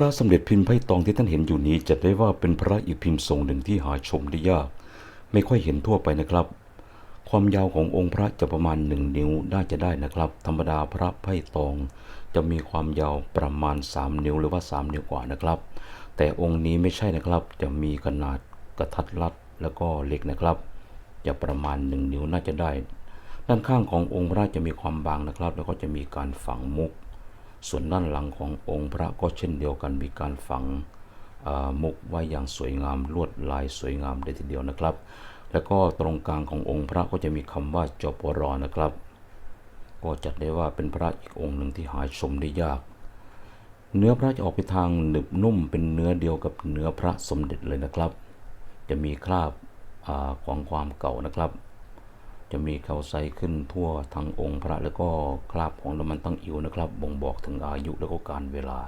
ระสมเด็จพิมพ์ไพ่ตองที่ท่านเห็นอยู่นี้จะได้ว่าเป็นพระอีกพิมพ์ทรงหนึ่งที่หาชมได้ยาก ไม่ค่อยเห็นทั่วไปนะครับ ความยาวขององค์พระจะประมาณหนึ่งนิ้วน่าจะได้นะครับ ธรรมดาพระไพ่ตอง จะมีความยาวประมาณ 3 นิ้วหรือว่า 3 นิ้วกว่านะครับ แต่องค์นี้ไม่ใช่นะครับจะมีขนาดกระทัดรัดแล้วก็เล็กนะครับ จะประมาณ 1 นิ้วน่าจะได้ ด้านข้างขององค์พระจะมีความบางนะครับ แล้วก็จะมีการฝังมุก ส่วนด้านหลังขององค์พระก็เช่นเดียวกันมีการฝังมุกไว้อย่างสวยงามลวดลายสวยงามเลยทีเดียวนะครับ แล้วก็ตรงกลางขององค์พระก็จะมีคำว่าจปรนะครับ ก็จัดได้ว่าเป็นพระอีกองค์หนึ่งที่หาชมได้ยาก เนื้อพระจะออกไปทางหนึบนุ่มเป็นเนื้อเดียวกับเนื้อพระสมเด็จเลยนะครับ จะมีคราบอของความเก่านะครับ จะมีเขาใสขึ้นทั่วทั้งองค์พระแล้วก็คราบของน้ำมันตั้งอิวนะครับ บ่งบอกถึงอายุแล้วก็การเวลา